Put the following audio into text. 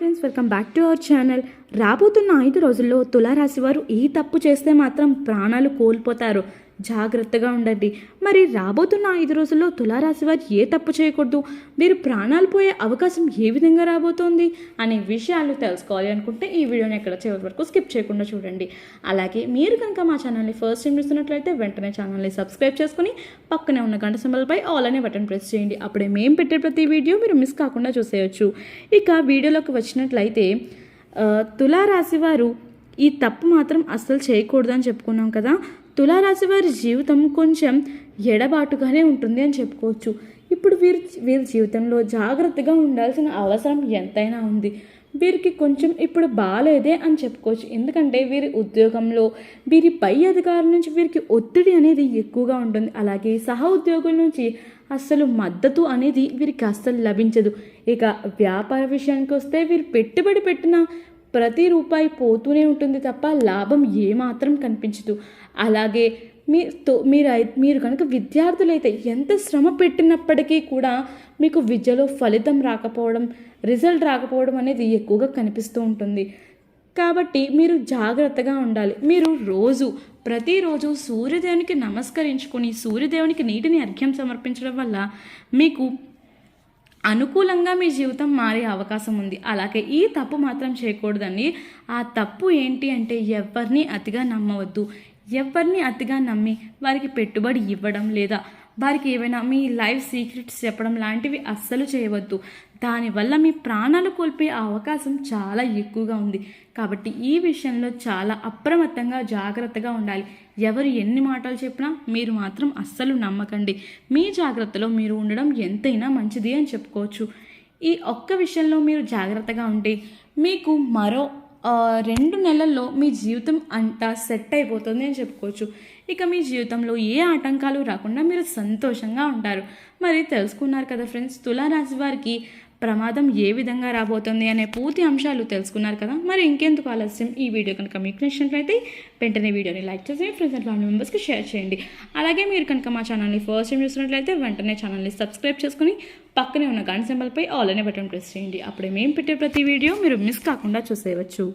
Friends welcome back to our channel రాబోతున్న ఐదు రోజుల్లో తులారాశి వారు ఈ తప్పు చేస్తే మాత్రం ప్రాణాలు కోల్పోతారు. జాగ్రత్తగా ఉండండి. మరి రాబోతున్న ఐదు రోజుల్లో తులారాశి వారు ఏ తప్పు చేయకూడదు? మీరు ప్రాణాలు పోయే అవకాశం ఏ విధంగా రాబోతోంది? అనే విషయాలు తెలుసుకోవాలి అనుకుంటే ఈ వీడియోని ఎక్కడ చివరి వరకు స్కిప్ చేయకుండా చూడండి. అలాగే మీరు కనుక మా ఛానల్ని ఫస్ట్ టైం చూస్తున్నట్లయితే వెంటనే ఛానల్ని సబ్స్క్రైబ్ చేసుకుని పక్కనే ఉన్న గంట సింబల్పై ఆల్ అనే బటన్ ప్రెస్ చేయండి. అప్పుడే మేము పెట్టే ప్రతి వీడియో మీరు మిస్ కాకుండా చూసేయచ్చు. ఇక వీడియోలోకి వచ్చినట్లయితే తులారాశి వారు ఈ తప్పు మాత్రం అస్సలు చేయకూడదు అని చెప్పుకున్నాం కదా. తులారాశి వారి జీవితం కొంచెం ఎడబాటుగానే ఉంటుంది అని చెప్పుకోవచ్చు. ఇప్పుడు వీరి వీరి జీవితంలో జాగ్రత్తగా ఉండాల్సిన అవసరం ఎంతైనా ఉంది. వీరికి కొంచెం ఇప్పుడు బాగాలేదే అని చెప్పుకోవచ్చు. ఎందుకంటే వీరి ఉద్యోగంలో వీరి పై అధికారుల నుంచి వీరికి ఒత్తిడి అనేది ఎక్కువగా ఉంటుంది. అలాగే సహ ఉద్యోగుల నుంచి అస్సలు మద్దతు అనేది వీరికి అస్సలు లభించదు. ఇక వ్యాపార విషయానికి వస్తే వీరు పెట్టుబడి పెట్టిన ప్రతి రూపాయి పోతూనే ఉంటుంది తప్ప లాభం ఏమాత్రం కనిపించదు. అలాగే మీ తో మీరు మీరు కనుక విద్యార్థులైతే ఎంత శ్రమ పెట్టినప్పటికీ కూడా మీకు విద్యలో ఫలితం రాకపోవడం రిజల్ట్ రాకపోవడం అనేది ఎక్కువగా కనిపిస్తూ ఉంటుంది. కాబట్టి మీరు జాగ్రత్తగా ఉండాలి. మీరు రోజు ప్రతిరోజు సూర్యదేవునికి నమస్కరించుకొని సూర్యదేవునికి నీటిని అర్ఘ్యం సమర్పించడం వల్ల మీకు అనుకూలంగా మీ జీవితం మారే అవకాశం ఉంది. అలాగే ఈ తప్పు మాత్రం చేయకూడదండి. ఆ తప్పు ఏంటి అంటే ఎవరిని అతిగా నమ్మవద్దు. ఎవరిని అతిగా నమ్మి వారికి పెట్టుబడి ఇవ్వడం లేదా వారికి ఏవైనా మీ లైఫ్ సీక్రెట్స్ చెప్పడం లాంటివి అస్సలు చేయవద్దు. దానివల్ల మీ ప్రాణాలు కోల్పోయే అవకాశం చాలా ఎక్కువగా ఉంది. కాబట్టి ఈ విషయంలో చాలా అప్రమత్తంగా జాగ్రత్తగా ఉండాలి. ఎవరు ఎన్ని మాటలు చెప్పినా మీరు మాత్రం అస్సలు నమ్మకండి. మీ జాగ్రత్తలో మీరు ఉండడం ఎంతైనా మంచిది అని చెప్పుకోవచ్చు. ఈ ఒక్క విషయంలో మీరు జాగ్రత్తగా ఉంటే మీకు మరో రెండు నెలల్లో మీ జీవితం అంతా సెట్ అయిపోతుంది అని చెప్పుకోవచ్చు. ఇక మీ జీవితంలో ఏ ఆటంకాలు రాకుండా మీరు సంతోషంగా ఉంటారు. మరి తెలుసుకున్నారు కదా ఫ్రెండ్స్ తులారాశి వారికి ప్రమాదం ఏ విధంగా రాబోతుంది అనే పూర్తి అంశాలు తెలుసుకున్నారు కదా. మరి ఇంకెందుకు ఆలస్యం? ఈ వీడియో కనుక మీకు నచ్చినట్లయితే వెంటనే వీడియోని లైక్ చేసి ఫ్రెండ్స్ అండ్ ఫ్యామిలీ మెంబర్స్కి షేర్ చేయండి. అలాగే మీరు కనుక మా ఛానల్ని ఫస్ట్ టైం చూసినట్లయితే వెంటనే ఛానల్ని సబ్స్క్రైబ్ చేసుకుని పక్కనే ఉన్న గంట సింబల్పై ఆల్ అనే బటన్ ప్రెస్ చేయండి. అప్పుడే మేము పెట్టే ప్రతి వీడియో మీరు మిస్ కాకుండా చూసేయవచ్చు.